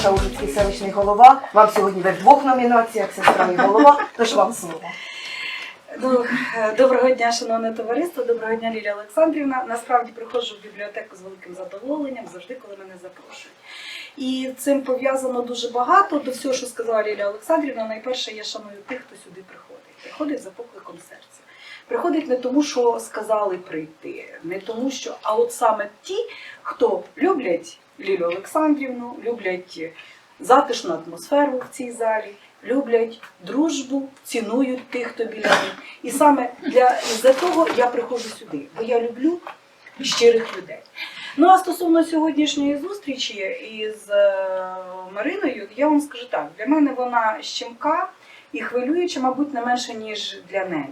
наша Ужицький селищний голова. Вам сьогодні ви в двох номінаціях, сестра і голова, тож вам слово. Ну, е, Доброго дня, шановне товариство, доброго дня, Лілія Олександрівна. Насправді приходжу в бібліотеку з великим задоволенням, завжди, коли мене запрошують. І цим пов'язано дуже багато до всього, що сказала Лілія Олександрівна. Найперше, я шаную тих, хто сюди приходить. Приходить за покликом серця. Приходить не тому, що сказали прийти, не тому, що, а от саме ті, хто люблять Лілію Олександрівну, люблять затишну атмосферу в цій залі, люблять дружбу, цінують тих, хто біля них. І саме для за того я приходжу сюди, бо я люблю щирих людей. Ну а стосовно сьогоднішньої зустрічі із е, Мариною, я вам скажу так: для мене вона щемка і хвилююча, мабуть, не менше, ніж для неї.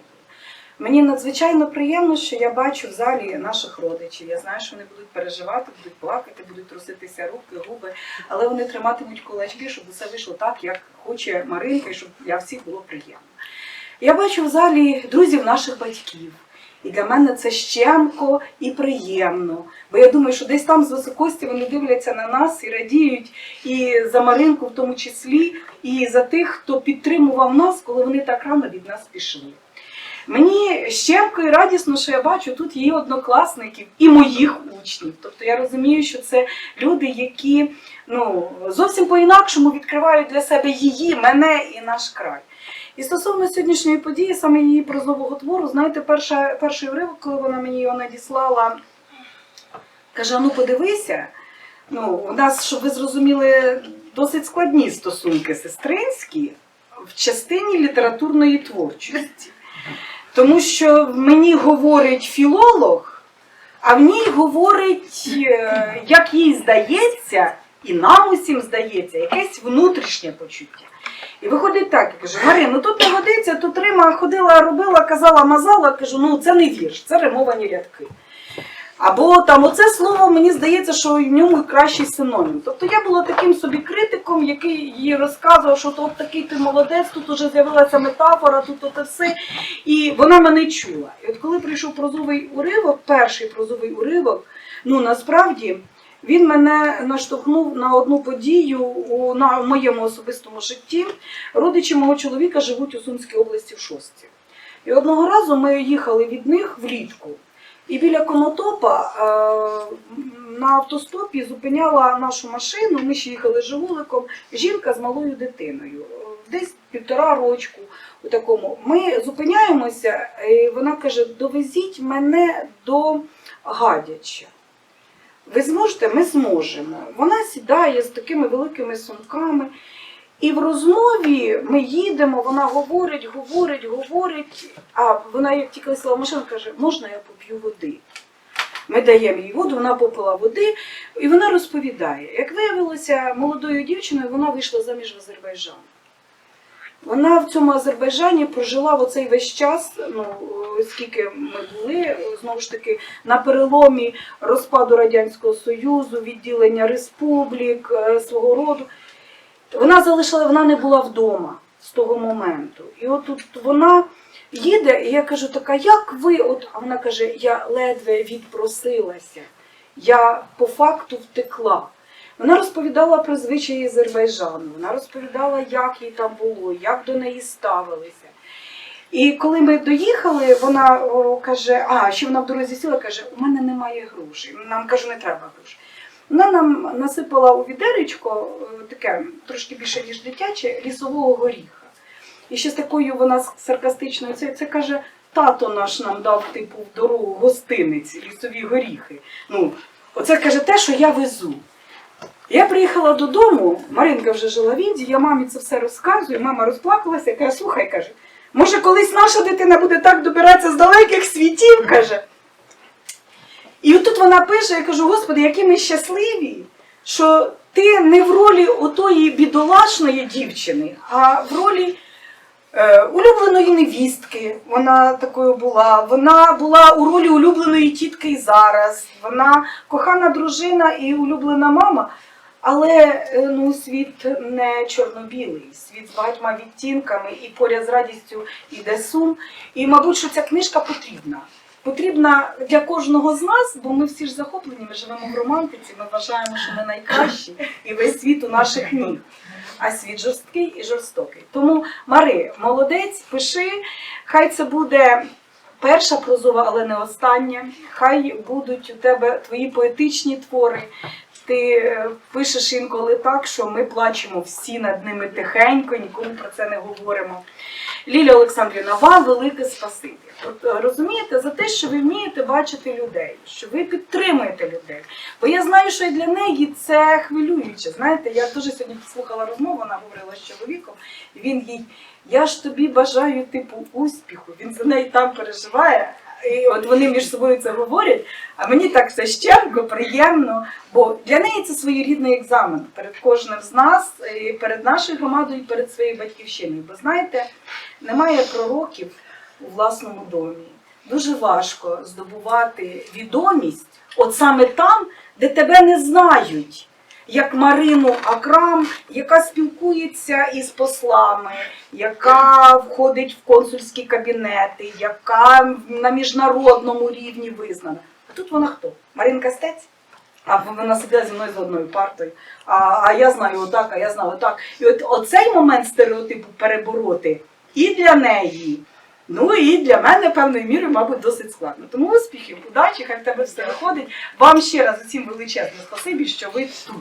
Мені надзвичайно приємно, що я бачу в залі наших родичів. Я знаю, що вони будуть переживати, будуть плакати, будуть труситися руки, губи, але вони триматимуть кулачки, щоб усе вийшло так, як хоче Маринка, і щоб для всіх було приємно. Я бачу в залі друзів наших батьків. І для мене це щемко і приємно. Бо я думаю, що десь там з високості вони дивляться на нас і радіють і за Маринку в тому числі, і за тих, хто підтримував нас, коли вони так рано від нас пішли. Мені щемко і радісно, що я бачу тут її однокласників і моїх учнів. Тобто я розумію, що це люди, які ну, зовсім по-інакшому відкривають для себе її, мене і наш край. І стосовно сьогоднішньої події, саме її прозового твору, знаєте, перша, перший уривок, коли вона мені його надіслала, каже: ну подивися. Ну, у нас, щоб ви зрозуміли, досить складні стосунки сестринські в частині літературної творчості. Тому що мені говорить філолог, а в ній говорить, е, як їй здається, і нам усім здається, якесь внутрішнє почуття. І виходить так, я кажу, Марин, ну тут не годиться, тут Рима ходила, робила, казала, мазала, кажу, ну це не вірш, це римовані рядки. Або там оце слово мені здається, що в ньому кращий синонім. Тобто я була таким собі критиком, який їй розказував, що от такий ти молодець, тут уже з'явилася метафора, тут оте все. І вона мене чула. І от коли прийшов прозовий уривок, перший прозовий уривок, ну насправді він мене наштовхнув на одну подію у, на, моєму особистому житті. Родичі мого чоловіка живуть у Сумській області в Шостці. І одного разу ми їхали від них влітку. І біля Конотопа е, на автостопі зупиняла нашу машину. Ми ще їхали живуликом. Жінка з малою дитиною, десь півтора рочку. У такому ми зупиняємося, і вона каже: довезіть мене до Гадяча. Ви зможете? Ми зможемо. Вона сідає з такими великими сумками. І в розмові ми їдемо, вона говорить, говорить, говорить. А вона, як тільки села в машину, каже, можна я поп'ю води? Ми даємо їй воду, вона попила води, і вона розповідає. Як виявилося, молодою дівчиною вона вийшла заміж в Азербайджан. Вона в цьому Азербайджані прожила в оцей весь час, ну скільки ми були, знову ж таки, на переломі розпаду Радянського Союзу, відділення республік, е, свого роду. Вона залишила, вона не була вдома з того моменту. І от тут вона їде, і я кажу, така, як ви? От, а вона каже, я ледве відпросилася, я по факту втекла. Вона розповідала про звичаї Азербайджану, вона розповідала, як їй там було, як до неї ставилися. І коли ми доїхали, вона о, каже, а ще вона в дорозі сіла, каже, у мене немає грошей. Нам кажу, не треба грошей. Вона нам насипала у відеречко е, таке трошки більше, ніж дитяче, лісового горіха. І ще з такою вона саркастичною, це, це каже, тато наш нам дав типу в дорогу гостиниці, лісові горіхи. Ну, оце каже те, що я везу. Я приїхала додому, Маринка вже жила в Індії, я мамі це все розказую, мама розплакалася, каже, слухай, каже, може колись наша дитина буде так добиратися з далеких світів, каже. І отут вона пише, я кажу, Господи, які ми щасливі, що ти не в ролі отої бідолашної дівчини, а в ролі е, улюбленої невістки. Вона такою була. Вона була у ролі улюбленої тітки і зараз. Вона кохана дружина і улюблена мама. Але е, ну, світ не чорно-білий, світ з багатьма відтінками, і поряд з радістю іде сум. І, мабуть, що ця книжка потрібна. Потрібна для кожного з нас, бо ми всі ж захоплені, ми живемо в романтиці, ми вважаємо, що ми найкращі, і весь світ у наших ніг. А світ жорсткий і жорстокий. Тому, Мари, молодець, пиши, хай це буде перша прозова, але не остання. Хай будуть у тебе твої поетичні твори. Ти е, пишеш інколи так, що ми плачемо всі над ними тихенько, нікому про це не говоримо. Лілія Олександрівна, вам велике спасибі. От е, розумієте, за те, що ви вмієте бачити людей, що ви підтримуєте людей. Бо я знаю, що і для неї це хвилююче. Знаєте, я дуже сьогодні слухала розмову, вона говорила з чоловіком, і він їй, я ж тобі бажаю типу успіху. Він за неї там переживає. І от вони між собою це говорять, а мені так все щемко, приємно, бо для неї це своєрідний екзамен перед кожним з нас, і перед нашою громадою, і перед своєю батьківщиною. Бо знаєте, немає пророків у власному домі. Дуже важко здобувати відомість, от саме там, де тебе не знають. Як Марину Акрам, яка спілкується із послами, яка входить в консульські кабінети, яка на міжнародному рівні визнана. А тут вона хто? Маринка Стець? А вона сиділа зі мною за одною партою. А, а я знаю отак, а я знаю отак. І от оцей момент стереотипу перебороти і для неї, ну і для мене певною мірою, мабуть, досить складно. Тому успіхів, удачі, хай в тебе все виходить. Вам ще раз усім величезне спасибі, що ви тут.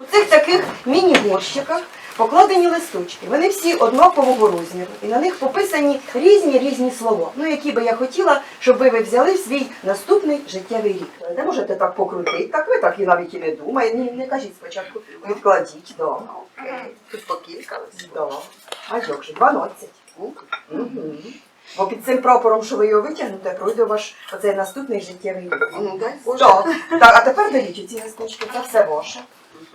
У цих таких міні-горщиках покладені листочки. Вони всі однакового розміру. І на них пописані різні різні слова. Ну, які би я хотіла, щоб ви взяли в свій наступний життєвий рік. Не можете так покрутити, так ви так і навіть і не думаєте. Ні, не кажіть спочатку, відкладіть. Да. Окей. Тут по кілька листів. Да. А як же, 12. Угу. Бо під цим прапором, що ви його витягнете, пройде ваш оцей наступний життєвий рік. Ну, дай Боже. Так, так, а тепер беріть ці листочки, це все ваше.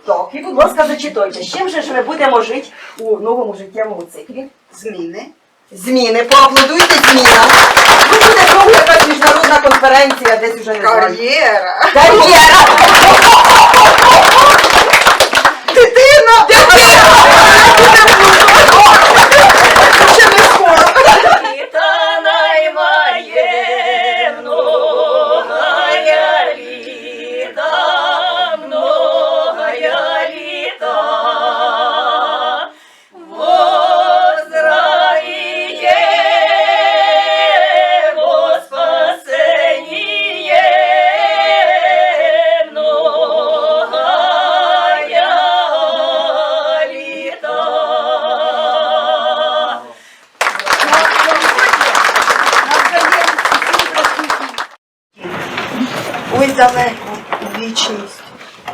Так, і будь ласка, зачитайте, з чим же ж ми будемо жити у новому життєвому циклі? Зміни. Зміни, поаплодуйте зміна. Ну, буде знову якась міжнародна конференція, десь уже не знаю. Кар'єра. Кар'єра! Далеко у вічність,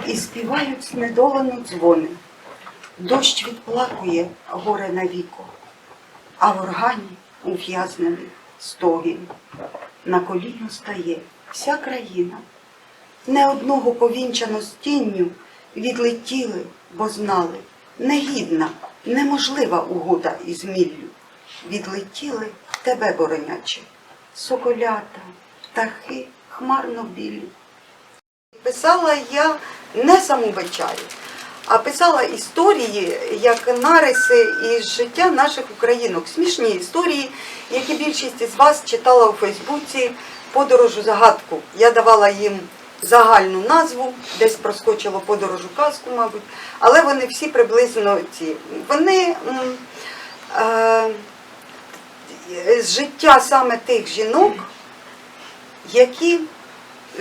і співають знедолено дзвони. Дощ відплакує горе навіко, а в органі ув'язнений стогін. На коліно стає вся країна. Не одного повінчано з тінню відлетіли, бо знали, негідна, неможлива угода із міллю. Відлетіли тебе, бороняче, соколята, птахи хмарно білі. Писала я не саму Бечарі, а писала історії як нариси із життя наших українок. Смішні історії, які більшість із вас читала у Фейсбуці подорожу загадку. Я давала їм загальну назву, десь проскочило подорожу казку, мабуть, але вони всі приблизно ці. Вони е, з життя саме тих жінок, які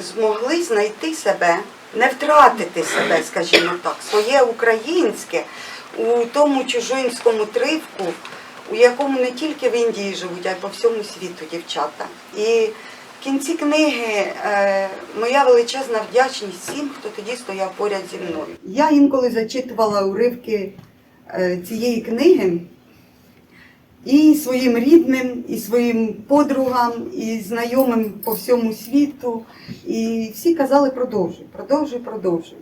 змогли знайти себе, не втратити себе, скажімо так, своє українське у тому чужинському тривку, у якому не тільки в Індії живуть, а й по всьому світу дівчата. І в кінці книги е, моя величезна вдячність всім, хто тоді стояв поряд зі мною. Я інколи зачитувала уривки е, цієї книги і своїм рідним, і своїм подругам, і знайомим по всьому світу. І всі казали продовжуй, продовжуй, продовжуй.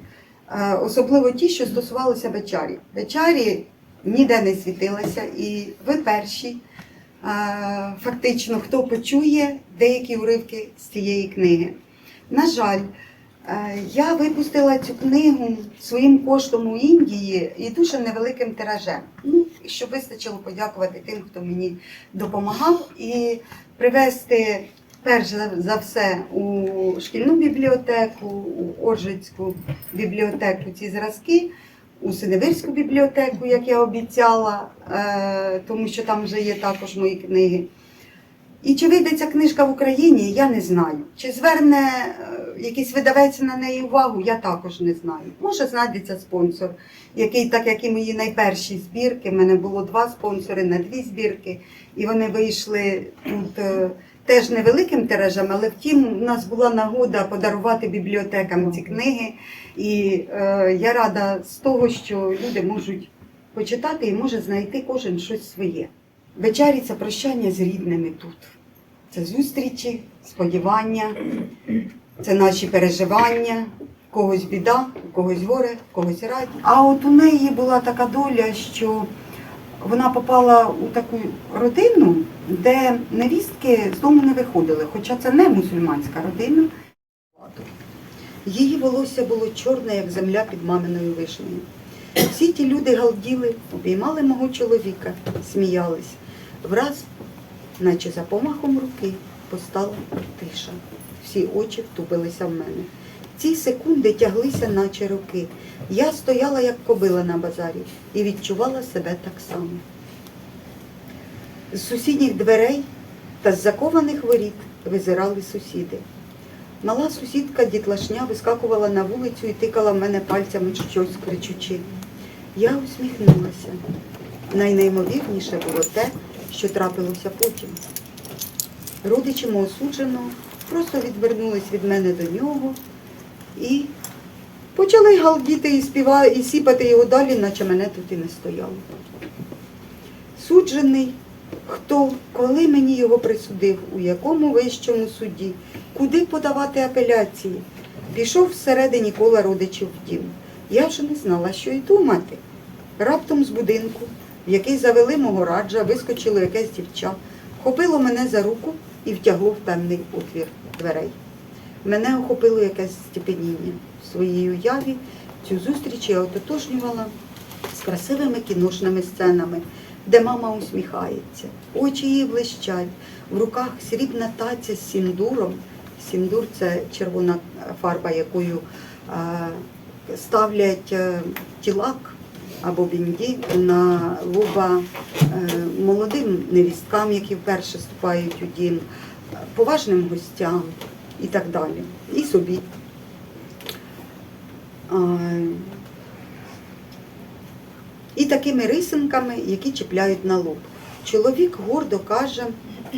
Е, Особливо ті, що стосувалися Бечарі. Бечарі ніде не світилася, і ви перші, е, фактично, хто почує деякі уривки з цієї книги. На жаль, я випустила цю книгу своїм коштом у Індії і дуже невеликим тиражем. Ну, щоб вистачило подякувати тим, хто мені допомагав, і привезти перш за- за все у шкільну бібліотеку, у Оржицьку бібліотеку ці зразки, у Синевирську бібліотеку, як я обіцяла, е, тому що там вже є також мої книги. І чи вийде ця книжка в Україні, я не знаю. Чи зверне е, якийсь видавець на неї увагу, я також не знаю. Може, знайдеться спонсор, який, так як і мої найперші збірки, в мене було два спонсори на дві збірки, і вони вийшли тут е, теж невеликим тиражем, але втім, у нас була нагода подарувати бібліотекам ці книги. І е, я рада з того, що люди можуть почитати і може знайти кожен щось своє. Вечері це прощання з рідними тут. Це зустрічі, сподівання, це наші переживання, в когось біда, у когось горе, у когось радість. А от у неї була така доля, що вона попала у таку родину, де невістки з дому не виходили, хоча це не мусульманська родина. Її волосся було чорне, як земля під маминою вишнею. Всі ті люди галділи, обіймали мого чоловіка, сміялись. Враз, наче за помахом руки, постала тиша. Всі очі втупилися в мене. Ці секунди тяглися, наче роки. Я стояла, як кобила на базарі, і відчувала себе так само. З сусідніх дверей та з закованих воріт визирали сусіди. Мала сусідка дітлашня вискакувала на вулицю і тикала в мене пальцями щось кричучи. Я усміхнулася. Найнеймовірніше було те, що трапилося потім. Родичі мого судженого просто відвернулись від мене до нього і почали галдіти і співа, і сіпати його далі, наче мене тут і не стояло. Суджений, хто, коли мені його присудив, у якому вищому суді, куди подавати апеляції, пішов всередині кола родичів в дім. Я вже не знала, що й думати. Раптом з будинку, в який завели мого раджа, вискочило якесь дівча, хопило мене за руку і втягло в темний отвір дверей. Мене охопило якесь степеніння. В своїй уяві цю зустріч я ототожнювала з красивими кіношними сценами, де мама усміхається, очі її блищать, в руках срібна таця з сіндуром. Сіндур це червона фарба, якою ставлять е, тілак або бінді на лоба е, молодим невісткам, які вперше вступають у дім, поважним гостям і так далі. І собі. І такими рисинками, які чіпляють на лоб. Чоловік гордо каже,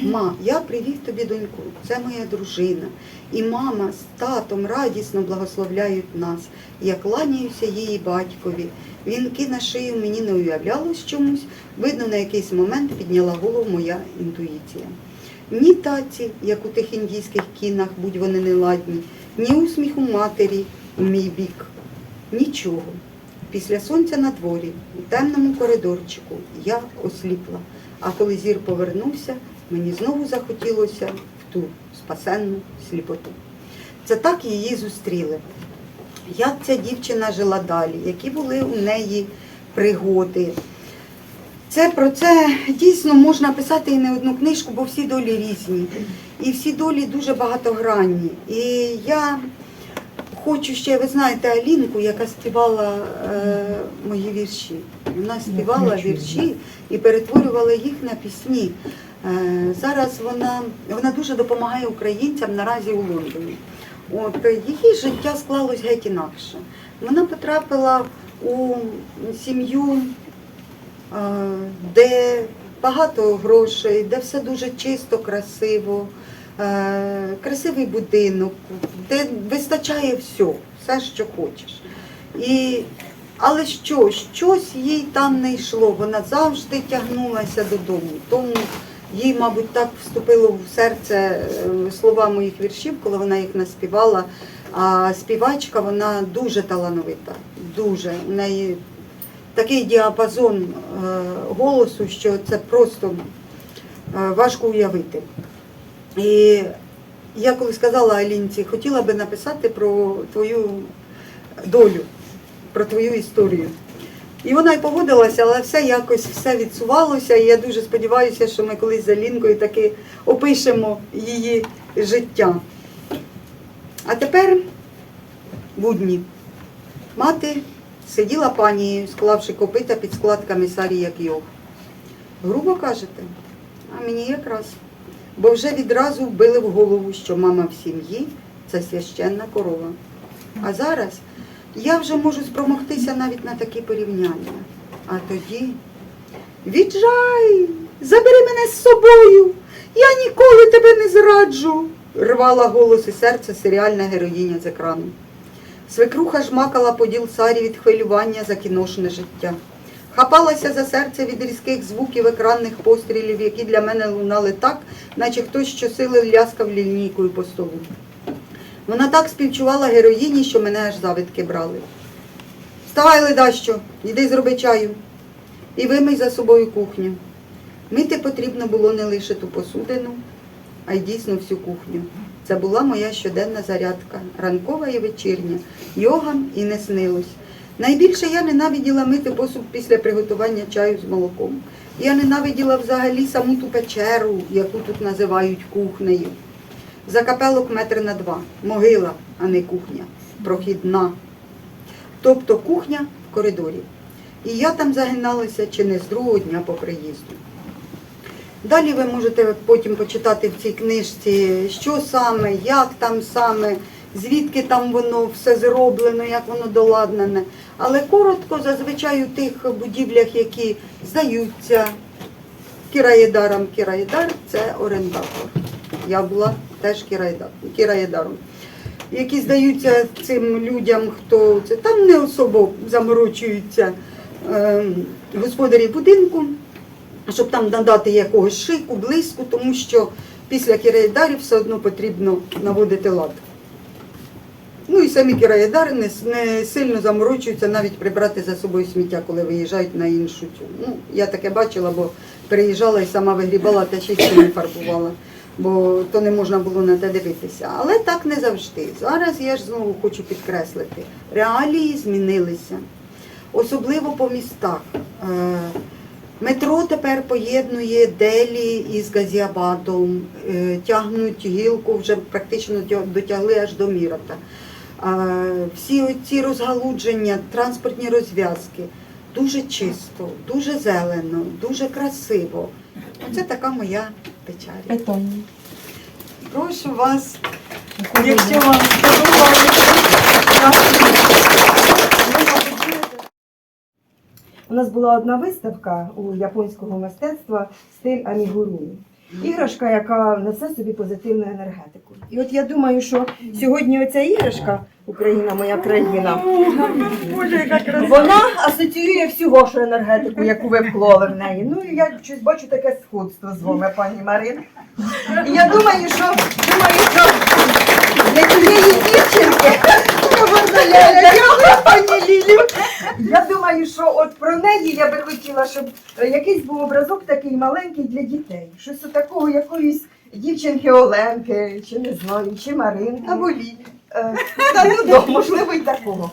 ма, я привів тобі доньку, це моя дружина. І мама з татом радісно благословляють нас. Я кланяюся її батькові. Вінки на шию мені не уявлялось чомусь. Видно, на якийсь момент підняла голову моя інтуїція. Ні таці, як у тих індійських кінах, будь вони неладні, ні усміху матері у мій бік. Нічого. Після сонця на дворі, у темному коридорчику, я осліпла. А коли зір повернувся, мені знову захотілося в ту спасенну сліпоту. Це так її зустріли. Як ця дівчина жила далі, які були у неї пригоди. Це про це дійсно можна писати і не одну книжку, бо всі долі різні. І всі долі дуже багатогранні. І я хочу ще, ви знаєте, Алінку, яка співала е, мої вірші. Вона співала вірші і перетворювала їх на пісні. Е, зараз вона, вона дуже допомагає українцям наразі у Лондоні. От е, її життя склалось геть інакше. Вона потрапила у сім'ю, е, де багато грошей, де все дуже чисто, красиво, красивий будинок, де вистачає все, все, що хочеш. І, але що, щось їй там не йшло, вона завжди тягнулася додому. Тому їй, мабуть, так вступило в серце е, слова моїх віршів, коли вона їх наспівала. А співачка вона дуже талановита, дуже. У неї такий діапазон е, голосу, що це просто е, важко уявити. І я коли сказала Алінці, хотіла би написати про твою долю, про твою історію. І вона й погодилася, але все якось все відсувалося. І я дуже сподіваюся, що ми колись з Алінкою таки опишемо її життя. А тепер будні. Мати сиділа панією, склавши копита під складками сарі, як йог. Грубо кажете, а мені якраз. Бо вже відразу вбили в голову, що мама в сім'ї це священна корова. А зараз я вже можу спромогтися навіть на такі порівняння. А тоді віджай, забери мене з собою, я ніколи тебе не зраджу, рвала голос і серце серіальна героїня з екрану. Свекруха жмакала поділ Сарі від хвилювання за кіношне життя. Хапалася за серце від різких звуків екранних пострілів, які для мене лунали так, наче хтось щосили ляскав лінійкою по столу. Вона так співчувала героїні, що мене аж завидки брали. Вставай, ледащо, йди зроби чаю і вимий за собою кухню. Мити потрібно було не лише ту посудину, а й дійсно всю кухню. Це була моя щоденна зарядка, ранкова і вечірня. Йогам і не снилось. Найбільше я ненавиділа мити посуд після приготування чаю з молоком. Я ненавиділа взагалі саму ту печеру, яку тут називають кухнею. Закапелок метр на два. Могила, а не кухня. Прохідна. Тобто кухня в коридорі. І я там загиналася чи не з другого дня по приїзду. Далі ви можете потім почитати в цій книжці, що саме, як там саме, звідки там воно все зроблено, як воно доладнане. Але коротко, зазвичай у тих будівлях, які здаються кіраєдарам. Кіраєдар це орендатор. Я була теж кіраєдар- кіраєдаром. Які здаються цим людям, хто це там не особо заморочуються ем, господарі будинку щоб там надати якогось шику, блиску, тому що після кіраєдарів все одно потрібно наводити лад. Ну і самі кіраєдари не, не сильно заморочуються навіть прибрати за собою сміття, коли виїжджають на іншу. Ну, я таке бачила, бо переїжджала і сама вигрібала та ще й фарбувала, бо то не можна було на те дивитися. Але так не завжди. Зараз я ж знову хочу підкреслити, реалії змінилися, особливо по містах. Е, Метро тепер поєднує Делі із Газіабадом, е, тягнуть гілку, вже практично дотягли аж до Мірата. Всі ці розгалудження, транспортні розв'язки дуже чисто, дуже зелено, дуже красиво. Оце така моя печаль. Питання. Прошу вас, якщо вам сподобалося. У нас була одна виставка у японського мистецтва стиль амігуруми. Іграшка, яка несе собі позитивну енергетику. І от я думаю, що сьогодні оця іграшка, Україна моя країна, вона асоціює всю вашу енергетику, яку ви вклали в неї. Ну і я щось бачу таке сходство з вами, пані Марина. І я думаю, що думаю, що для цієї дівчинки я, пані Лілі. Я думаю, що от про неї я би хотіла, щоб якийсь був образок такий маленький для дітей. Щось такого якоїсь дівчинки Оленки, чи не знаю, чи Маринки. Або Лілі. Е, Та ну можливо, і такого.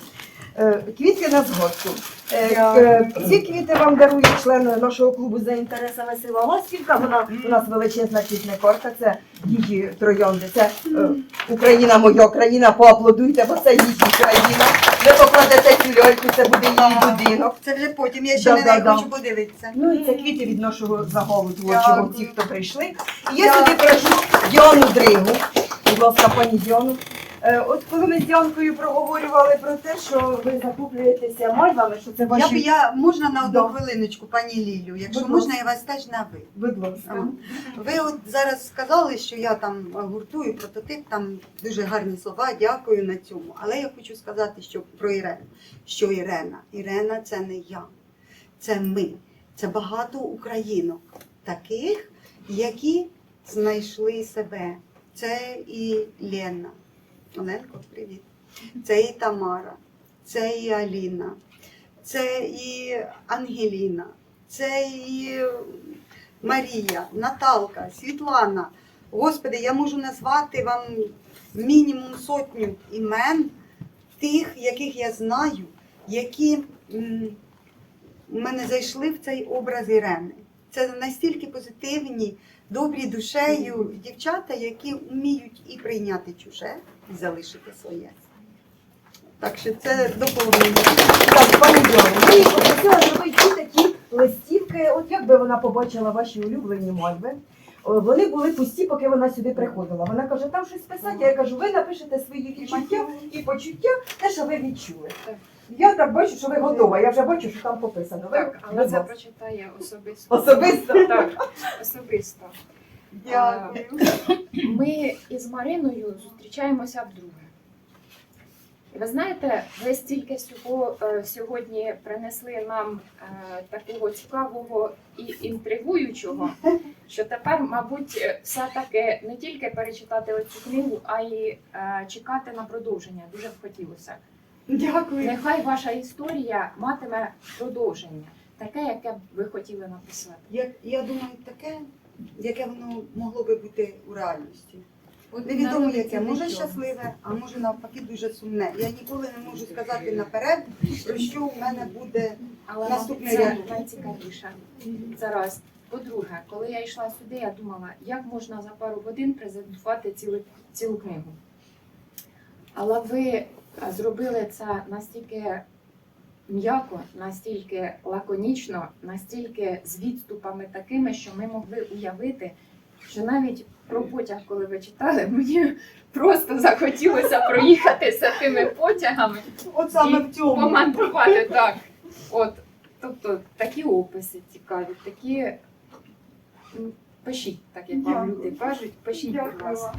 Е, Квітки на згодку. Е, е, Ці квіти вам дарує член нашого клубу за інтересами села Ластівка. Вона у нас величезна квітникорка, це її троянди. Це е, Україна моя країна, поаплодуйте, бо це її країна. Ви покладете цю льольку, це буде її будинок. Це вже потім, я ще Да, не да, хочу подивитися. Ну і це квіти від нашого загалу творчого, Дякую. ті, хто прийшли. І я сюди прошу Діану Дригу. Будь ласка, пані Діану. Е, От коли ми з Діанкою проговорювали про те, що ви закуплюєтеся мальвами, що це Я б ваші... я можна на одну Да. хвилиночку, пані Лілю, якщо Будь можна, я вас теж на ви. Будь ласка. Ви от зараз сказали, що я там гуртую прототип, там дуже гарні слова, дякую на цьому. Але я хочу сказати, що про Ірену. Що Ірена? Ірена це не я, це ми. Це багато українок, таких, які знайшли себе. Це і Лена. Оленко, привіт. Це і Тамара, це і Аліна, це і Ангеліна, це і Марія, Наталка, Світлана. Господи, я можу назвати вам мінімум сотню імен тих, яких я знаю, які в мене зайшли в цей образ Ірени. Це настільки позитивні, добрі душею дівчата, які вміють і прийняти чуже, і залишити своє. Так що це доповнення. Так, пані Діано, я їй попросила зробити такі листівки. От як би вона побачила ваші улюблені мальви. Вони були пусті, поки вона сюди приходила. Вона каже, там щось писати. Я кажу, ви напишете свої відчуття і почуття, те, що ви відчули. Я так бачу, що ви готова. Я вже бачу, що там пописано. Ви Так, але це прочитає особисто. Особисто? Так, особисто. Дякую. Ми із Мариною зустрічаємося вдруге. І Ви знаєте, ви стільки всього е, сьогодні принесли нам е, такого цікавого і інтригуючого, що тепер, мабуть, е, все-таки не тільки перечитати цю книгу, а й е, чекати на продовження. Дуже б хотілося. Дякую. Нехай ваша історія матиме продовження, таке, яке б ви хотіли написати. Я, я думаю, таке, яке воно могло би бути у реальності. Невідомо яке, може щасливе, а може навпаки дуже сумне. Я ніколи не можу сказати наперед, про що в мене буде. Але Наступний мабуть, це ряд. найцікавіше. Зараз. По-друге, коли я йшла сюди, я думала, як можна за пару годин презентувати цілу, цілу книгу. Але ви зробили це настільки м'яко, настільки лаконічно, настільки з відступами такими, що ми могли уявити, що навіть про потяг, коли ви читали, мені просто захотілося проїхатися тими потягами От саме в цьому. помандрувати так. От, тобто такі описи цікаві, такі. Пишіть, так як вам люди кажуть, пишіть, будь ласка.